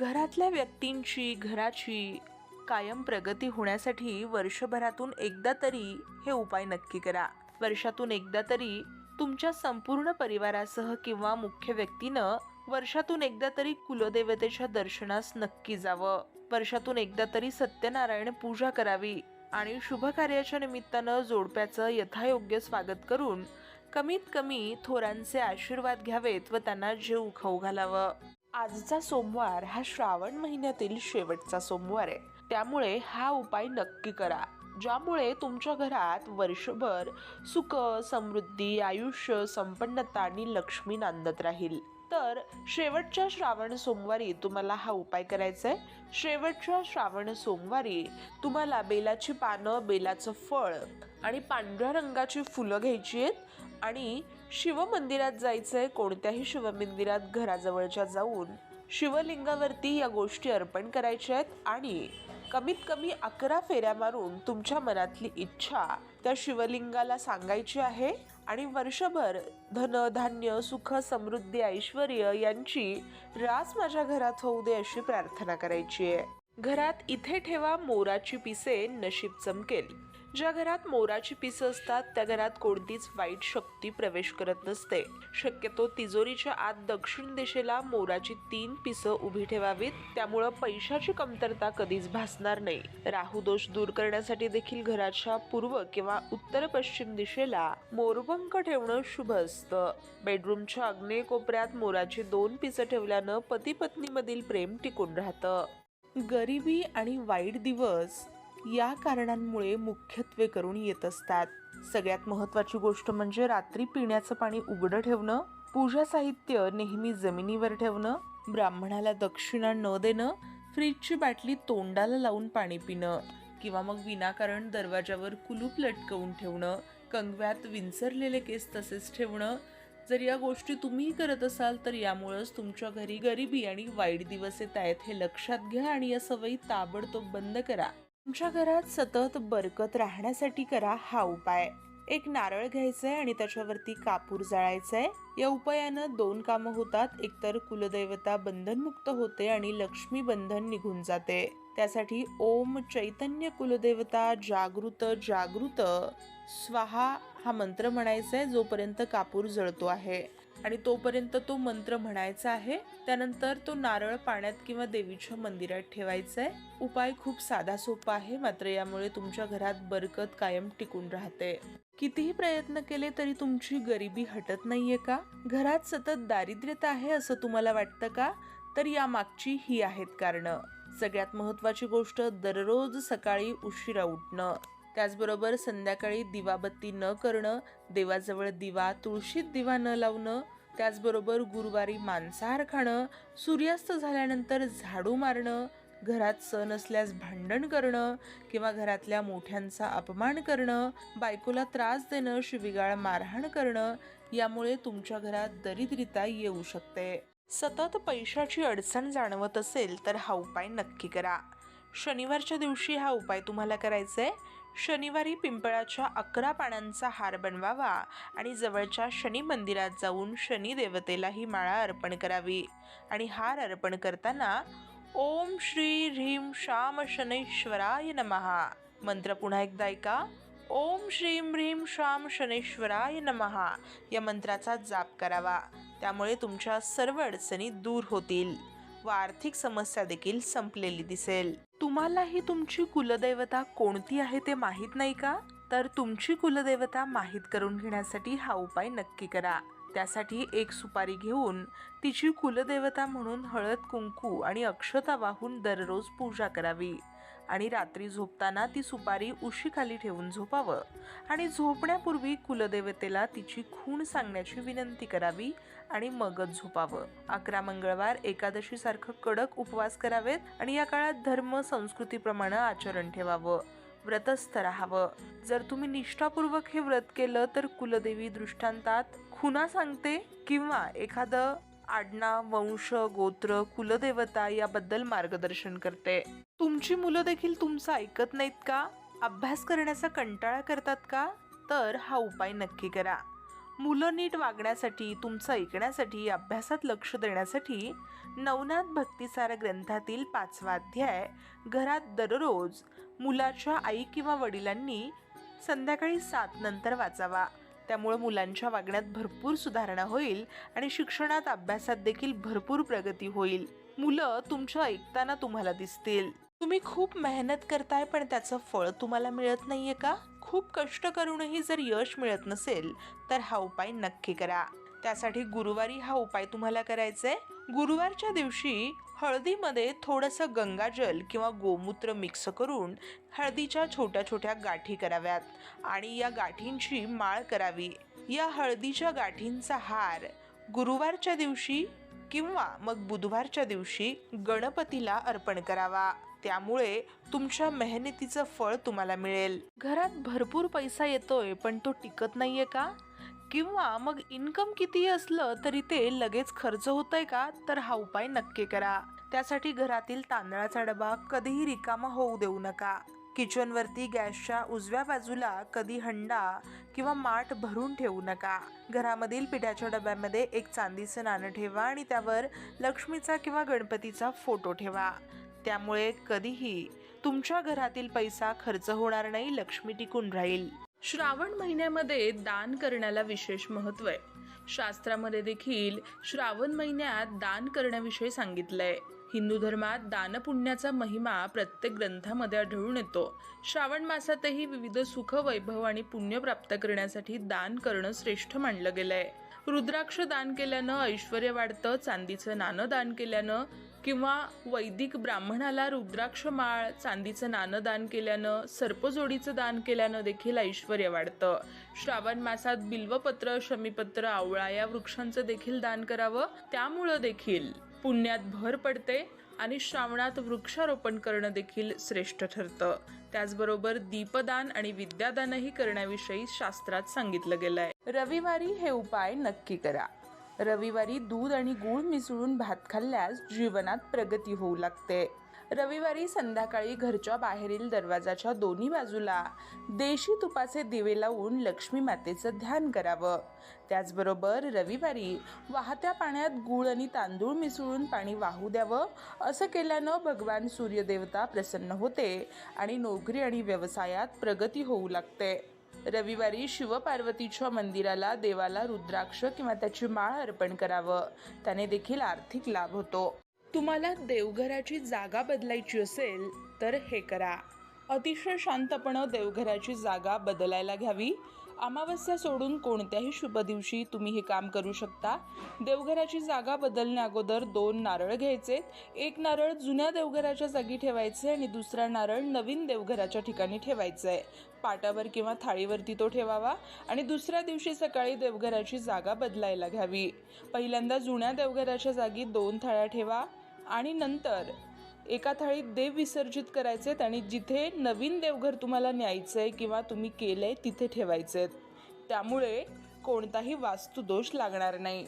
घरातल्या व्यक्तींची घराची कायम प्रगती होण्यासाठी वर्षभरातून एकदा तरी हे उपाय नक्की करा. वर्षातून एकदा तरी तुमच्या संपूर्ण परिवारासह किंवा मुख्य व्यक्तीनं वर्षातून एकदा तरी कुलदेवतेच्या दर्शनास नक्की जावं. वर्षातून एकदा तरी सत्यनारायण पूजा करावी आणि शुभ कार्याच्या निमित्तानं जोडप्याचं यथायोग्य स्वागत करून कमीत कमी थोरांचे आशीर्वाद घ्यावेत व त्यांना जीव खाऊ घालावं. आजचा सोमवार हा श्रावण महिन्यातील शेवटचा सोमवार आहे. त्यामुळे हा उपाय नक्की करा ज्यामुळे तुमच्या घरात वर्षभर सुख समृद्धी आयुष्य संपन्नता आणि लक्ष्मी नांदत राहील. तर शेवटच्या श्रावण सोमवारी तुम्हाला हा उपाय करायचा आहे शेवटच्या श्रावण सोमवारी तुम्हाला बेलाची पानं बेलाचं फळ आणि पांढऱ्या रंगाची फुलं घ्यायची आहेत आणि शिवमंदिरात जायचंय कोणत्याही शिवमंदिरात घराजवळच्या जाऊन. शिवलिंगावरती या गोष्टी अर्पण करायच्या आहेत आणि कमीत कमी अकरा फेऱ्या मारून तुमच्या मनातली इच्छा त्या शिवलिंगाला सांगायची आहे आणि वर्षभर धन धान्य सुख समृद्धी ऐश्वर यांची रास माझ्या घरात होऊ दे अशी प्रार्थना करायची आहे. घरात इथे ठेवा मोराची पिसे नशीब चमकेल. ज्या घरात मोराची पिसं असतात त्या घरात कोणतीच वाईट शक्ती प्रवेश करत नसते. शक्यतो तिजोरीच्या आत दक्षिण दिशेला मोराची तीन पिसं उभी ठेवावीत त्यामुळं पैशाची कमतरता कधीच भासणार नाही. राहू दोष दूर करण्यासाठी देखील घराच्या पूर्व किंवा उत्तर पश्चिम दिशेला मोरपंख ठेवणं शुभ असतं. बेडरूमच्या आग्नेय कोपऱ्यात मोराची दोन पिसं ठेवल्यानं पती पत्नीमधील प्रेम टिकून राहतं. गरिबी आणि वाईट दिवस या कारणांमुळे मुख्यत्वे करून येत असतात. सगळ्यात महत्वाची गोष्ट म्हणजे रात्री पिण्याचं पाणी उघडं ठेवणं पूजा साहित्य नेहमी जमिनीवर ठेवणं ब्राह्मणाला दक्षिणा न देणं फ्रीजची बाटली तोंडाला लावून पाणी पिणं किंवा मग विनाकारण दरवाजावर कुलूप लटकवून ठेवणं कंगव्यात विंचरलेले केस तसेच ठेवणं. जर या गोष्टी तुम्ही करत असाल तर यामुळेच तुमच्या घरी गरिबी आणि वाईट दिवस येत आहेत हे लक्षात घ्या आणि या सवयी ताबडतोब बंद करा. तुमच्या घरात सतत बरकत राहण्यासाठी करा हा उपाय. एक नारळ घ्यायचंय आणि त्याच्यावरती कापूर जाळायचंय. या उपायानं दोन कामं होतात. एकतर कुलदैवता बंधनमुक्त होते आणि लक्ष्मी बंधन निघून जाते. त्यासाठी ओम चैतन्य कुलदेवता जागृत जागृत. स्वाहा हा मंत्र म्हणायचा आहे जोपर्यंत कापूर जळतो आहे. आणि तोपर्यंत तो मंत्र म्हणायचा आहे त्यानंतर तो नारळ पाण्यात किंवा देवीच्या मंदिरात ठेवायचा आहे. उपाय खूप साधा सोपा आहे मात्र यामुळे तुमच्या घरात बरकत कायम टिकून राहते. कितीही प्रयत्न केले तरी तुमची गरिबी हटत नाहीये का? घरात सतत दारिद्र्यता आहे असं तुम्हाला वाटतं का? तर यामागची ही आहेत कारणं. सगळ्यात महत्वाची गोष्ट दररोज सकाळी उशिरा उठणं. त्याचबरोबर संध्याकाळी दिवाबत्ती न करणं देवाजवळ दिवा तुळशीत दिवा न लावणं त्याचबरोबर गुरुवारी मांसाहार खाणं सूर्यास्त झाल्यानंतर झाडू मारणं घरात सण असल्यास भांडण करणं किंवा घरातल्या मोठ्यांचा अपमान करणं बायकोला त्रास देणं शिविगाळ मारहाण करणं यामुळे तुमच्या घरात दरिद्रिता येऊ शकते. सतत पैशाची अडचण जाणवत असेल तर हा उपाय नक्की करा. शनिवारच्या दिवशी हा उपाय तुम्हाला करायचा आहे शनिवारी पिंपळाच्या अकरा पानांचा हार बनवावा आणि जवळच्या शनी मंदिरात जाऊन शनी देवतेला ही माळा अर्पण करावी. आणि हार अर्पण करताना ओम श्री ह्रीम श्याम शनैश्वराय नमहा मंत्र पुन्हा एकदा ऐका. ओम श्रीम ह्रीम श्याम शनेश्वराय नमहा या मंत्राचा जाप करावा. त्यामुळे तुमच्या सर्व अडचणी दूर होतील. व आर्थिक समस्या देखील संपलेली दिसेल. तुम्हालाही तुमची कुलदैवता कोणती आहे ते माहीत नाही का? तर तुमची कुलदेवता माहीत करून घेण्यासाठी हा उपाय नक्की करा. त्यासाठी एक सुपारी घेऊन तिची कुलदेवता म्हणून हळद कुंकू आणि अक्षता वाहून दररोज पूजा करावी. आणि रात्री झोपताना ती सुपारी उशीखाली ठेवून झोपावं. आणि झोपण्यापूर्वी कुलदेवतेला तिची खूण सांगण्याची विनंती करावी आणि मगच झोपावं. अकरा मंगळवार एकादशीसारखं कडक उपवास करावेत आणि या काळात धर्म संस्कृतीप्रमाणे आचरण ठेवावं. व्रतस्थ राहावं. जर तुम्ही निष्ठापूर्वक हे व्रत केलं तर कुलदेवी दृष्टांतात खुना सांगते किंवा एखादं आडनाव वंश गोत्र कुलदेवता याबद्दल मार्गदर्शन करते. तुमची मुलं देखील तुमचं ऐकत नाहीत का? अभ्यास करण्याचा कंटाळा करतात का? तर हा उपाय नक्की करा. मुलं नीट वागण्यासाठी तुमचं ऐकण्यासाठी अभ्यासात लक्ष देण्यासाठी नवनाथ भक्तिसार ग्रंथातील पाचवा अध्याय घरात दररोज मुलाच्या आई किंवा वडिलांनी संध्याकाळी सात नंतर वाचावा. त्यामुळे मुलांच्या वागण्यात भरपूर सुधारणा होईल आणि शिक्षणात अभ्यासात देखील भरपूर प्रगती होईल. मुलं तुमचं ऐकताना तुम्हाला दिसतील. तुम्ही खूप मेहनत करताय पण त्याचं फळ तुम्हाला मिळत नाहीये का? खूप कष्ट करूनही जर यश मिळत नसेल तर हा उपाय नक्की करा. त्यासाठी गुरुवारी हा उपाय तुम्हाला करायचा आहे गुरुवारच्या दिवशी हळदीमध्ये थोडंसं गंगाजल किंवा गोमूत्र मिक्स करून हळदीच्या छोट्या छोट्या गाठी कराव्यात आणि या गाठींची माळ करावी. या हळदीच्या गाठींचा हार गुरुवारच्या दिवशी किंवा मग बुधवारच्या दिवशी गणपतीला अर्पण करावा. त्यामुळे तुमच्या मेहनतीचं फळ तुम्हाला मिळेल. घरात भरपूर पैसा येतोय पण तो टिकत नाहीये का? किंवा मग इन्कम किती असलं तरी ते लगेच खर्च होतंय का? तर हा उपाय नक्की करा. त्यासाठी घरातील तांदळाचा डबा कधीही रिकामा होऊ देऊ नका. किचनवरती गॅसच्या उजव्या बाजूला कधी हंडा किंवा माठ भरून ठेवू नका. घरामधील पिठाच्या डब्यामध्ये एक चांदीचं नाणं ठेवा आणि त्यावर लक्ष्मीचा किंवा गणपतीचा फोटो ठेवा. त्यामुळे कधीही तुमच्या घरातील पैसा खर्च होणार नाही लक्ष्मी टिकून राहील. श्रावण महिन्यामध्ये दान करण्याला विशेष महत्त्व आहे. शास्त्रामध्ये देखील श्रावण महिन्यात दान करण्याविषयी सांगितलंय. हिंदू धर्मात दानपुण्याचा महिमा प्रत्येक ग्रंथामध्ये आढळून येतो. श्रावण मासातही विविध सुख वैभव आणि पुण्य प्राप्त करण्यासाठी दान करणं श्रेष्ठ मानलं गेलंय. रुद्राक्ष दान केल्यानं ऐश्वर वाढतं चांदीचं नाणं दान केल्यानं किंवा वैदिक ब्राह्मणाला रुद्राक्ष माळ चांदीचं नाणं दान केल्यानं सर्पजोडीचं दान केल्यानं देखील ऐश्वर वाढतं. श्रावण मासात बिल्वपत्र शमीपत्र आवळा या वृक्षांचं देखील दान करावं. त्यामुळं देखील पुण्यात भर पडते आणि श्रावणात वृक्षारोपण करणं देखील श्रेष्ठ ठरतं. त्याचबरोबर दीपदान आणि विद्यादानही करण्याविषयी शास्त्रात सांगितलं गेलंय. रविवारी हे उपाय नक्की करा. रविवारी दूध आणि गूळ मिसळून भात खाल्ल्यास जीवनात प्रगती होऊ लागते. रविवारी संध्याकाळी घरच्या बाहेरील दरवाजाच्या दोन्ही बाजूला देशी तुपाचे दिवे लावून लक्ष्मी मातेचं ध्यान करावं. त्याचबरोबर रविवारी वाहत्या पाण्यात गूळ आणि तांदूळ मिसळून पाणी वाहू द्यावं असं केल्यानं भगवान सूर्यदेवता प्रसन्न होते आणि नोकरी आणि व्यवसायात प्रगती होऊ लागते. रविवारी शिवपार्वतीच्या मंदिराला देवाला रुद्राक्ष किंवा त्याची माळ अर्पण करावं. त्याने देखील आर्थिक लाभ होतो. तुम्हाला देवघराची जागा बदलायची असेल तर हे करा. अतिशय शांतपणं देवघराची जागा बदलायला घ्यावी. अमावस्या सोडून कोणत्याही शुभ दिवशी तुम्ही हे काम करू शकता. देवघराची जागा बदलण्या अगोदर दोन नारळ घ्यायचे. एक नारळ जुन्या देवघराच्या जागी ठेवायचे आणि दुसरा नारळ नवीन देवघराच्या ठिकाणी ठेवायचं. आहे पाटावर किंवा थाळीवरती तो ठेवावा आणि दुसऱ्या दिवशी सकाळी देवघराची जागा बदलायला घ्यावी. पहिल्यांदा जुन्या देवघराच्या जागी दोन थाळ्या ठेवा आणि नंतर एका थाळीत देव विसर्जित करायचे आणि जिथे नवीन देवघर तुम्हाला न्यायचं आहे किंवा तुम्ही केलं आहे तिथे ठेवायचे आहेत त्यामुळे कोणताही वास्तुदोष लागणार नाही.